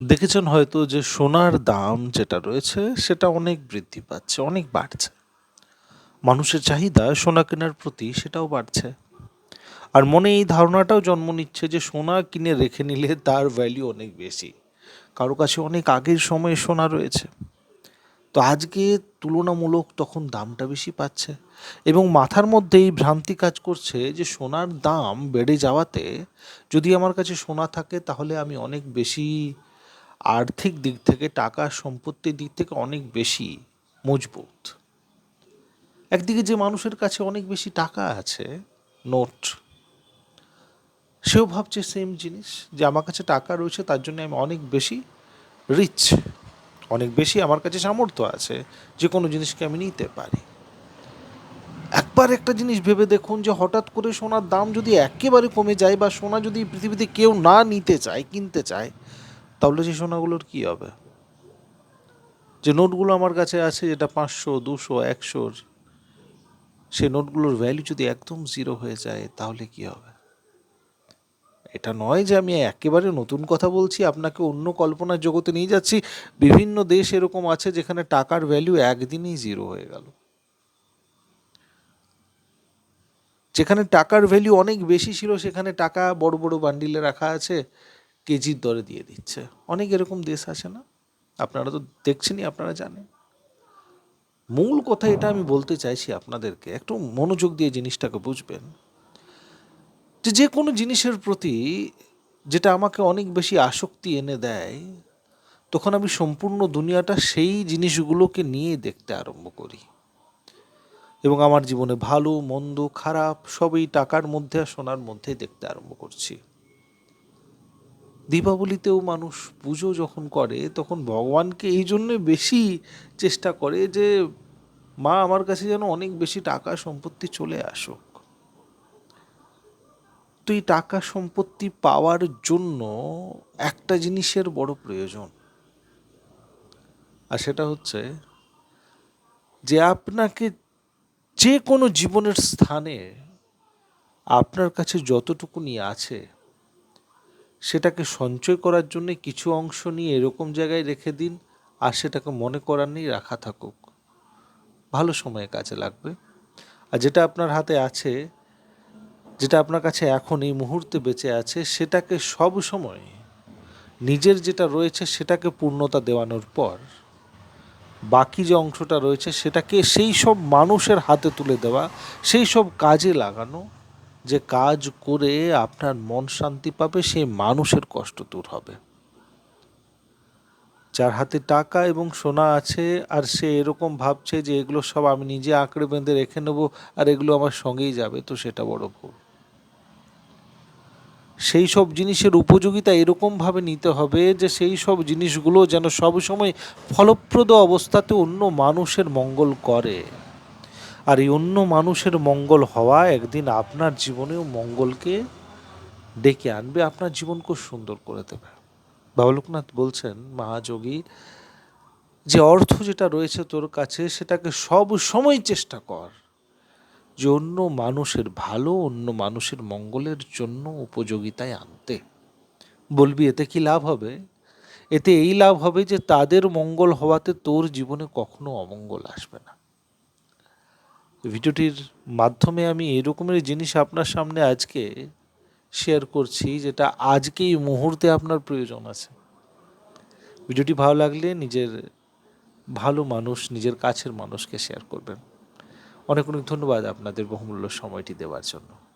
দেখেছেন হয়তো যে সোনার দাম যেটা রয়েছে, সেটা অনেক বৃদ্ধি পাচ্ছে, অনেক বাড়ছে। মানুষের চাহিদা সোনা কেনার প্রতি সেটাও বাড়ছে। আর মনে এই ধারণাটাও জন্ম নিচ্ছে যে সোনা কিনে রেখে নিলে তার ভ্যালু অনেক বেশি। কারও কাছে অনেক আগের সময়ে সোনা রয়েছে। তো আজকে তুলনামূলক তখন দামটা বেশি পাচ্ছে এবং মাথার মধ্যে এই ভ্রান্তি কাজ করছে যে সোনার দাম বেড়ে যাওয়াতে যদি আমার কাছে সোনা থাকে তাহলে আমি অনেক বেশি আর্থিক দিক থেকে, টাকা সম্পত্তির দিক থেকে অনেক বেশি মজবুত। একদিকে যে মানুষের কাছে অনেক বেশি টাকা আছে, নোট, সেও ভাবছে সেম জিনিস, যে আমার কাছে টাকা রয়েছে, তার জন্য আমি অনেক বেশি রিচ অনেক বেশি আমার কাছে সামর্থ্য আছে, যে কোনো জিনিসকে আমি নিতে পারি। একবার একটা জিনিস ভেবে দেখুন যে হঠাৎ করে সোনার দাম যদি একেবারে কমে যায় বা সোনা যদি পৃথিবীতে কেউ না নিতে চায়, কিনতে চায় তাহলে সেই সোনাগুলোর কী হবে? যে নোটগুলো আমার কাছে আছে, যেটা পাঁচশো, দুশো, একশোর, সেই নোটগুলোর ভ্যালু যদি একদম জিরো হয়ে যায়, তাহলে কি হবে? এটা নয় যে আমি একেবারে নতুন কথা বলছি, আপনাকে অন্য কল্পনার জগতে নিয়ে যাচ্ছি। বিভিন্ন দেশ এরকম আছে যেখানে টাকার ভ্যালু একদিনই জিরো হয়ে গেল। যেখানে টাকার ভ্যালু অনেক বেশি ছিল, সেখানে টাকা বড় বড় বান্ডিলে রাখা আছে। কেজির দরে দিয়ে দিচ্ছে। অনেক এরকম দেশ আছে না? আপনারা তো দেখছেনই, আপনারা জানেন। মূল কথা এটা আমি বলতে চাইছি আপনাদেরকে, একটু মনোযোগ দিয়ে জিনিসটাকে বুঝবেন। যে যে কোনো জিনিসের প্রতি যেটা আমাকে অনেক বেশি আসক্তি এনে দেয়, তখন আমি সম্পূর্ণ দুনিয়াটা সেই জিনিসগুলোকে নিয়ে দেখতে আরম্ভ করি। এবং আমার জীবনে ভালো, মন্দ, খারাপ সবই টাকার মধ্যে আর সোনার মধ্যে দেখতে আরম্ভ করছি। দীপাবলিতেও মানুষ পুজো যখন করে, তখন ভগবানকে এই জন্যে বেশি চেষ্টা করে যে, মা, আমার কাছে যেন অনেক বেশি টাকা সম্পত্তি চলে আসুক। তো এই টাকা সম্পত্তি পাওয়ার জন্য একটা জিনিসের বড় প্রয়োজন। আর সেটা হচ্ছে যে, আপনাকে যে কোনো জীবনের স্থানে আপনার কাছে যতটুকুনি আছে সেটাকে সঞ্চয় করার জন্য কিছু অংশ নিয়ে এরকম জায়গায় রেখে দিন, আর সেটাকে মনে করার নেই, রাখা থাকুক। ভালো সময়ে কাজে লাগবে। আর যেটা আপনার হাতে আছে, যেটা আপনার কাছে এখন এই মুহূর্তে বেঁচে আছে, সেটাকে সব সময় নিজের যেটা রয়েছে, সেটাকে পূর্ণতা দেওয়ানোর পর, বাকি যে অংশটা রয়েছে, সেটাকে সেই সব মানুষের হাতে তুলে দেওয়া, সেই সব কাজে লাগানো যে কাজ করে আপনার মন শান্তি পাবে, সেই মানুষের কষ্ট দূর হবে। যার হাতে টাকা এবং সোনা আছে, আর সে এরকম ভাবছে যে এগুলো সব আমি নিজে আঁকড়ে বেঁধে রেখে নেব, আর এগুলো আমার সঙ্গেই যাবে, তো সেটা বড় ভুল। সেই সব জিনিসের উপযোগিতা এরকমভাবে নিতে হবে যে সেই সব জিনিসগুলো যেন সবসময় ফলপ্রদ অবস্থাতে অন্য মানুষের মঙ্গল করে। আর এই অন্য মানুষের মঙ্গল হওয়া একদিন আপনার জীবনেও মঙ্গলকে ডেকে আনবে, আপনার জীবন খুব সুন্দর করে দেবে। বাবা লোকনাথ বলছেন, মহাযোগী, যে অর্থ যেটা রয়েছে তোর কাছে, সেটাকে সব সময় চেষ্টা কর। যে অন্য মানুষের ভালো, অন্য মানুষের মঙ্গলের জন্য উপযোগিতায় আনতে। বলবি, এতে কি লাভ হবে? এতে এই লাভ হবে যে তাদের মঙ্গল হওয়াতে তোর জীবনে কখনো অমঙ্গল আসবে না। ভিডিওটির মাধ্যমে আমি এরকমের জিনিস আপনার সামনে আজকে শেয়ার করছি, যেটা আজকে এই মুহূর্তে আপনার প্রয়োজন আছে। ভিডিওটি ভালো লাগলে নিজের ভালো মানুষ, নিজের কাছের মানুষকে শেয়ার করবেন। অনেক অনেক ধন্যবাদ আপনাদের বহুমূল্য সময়টি দেওয়ার জন্য।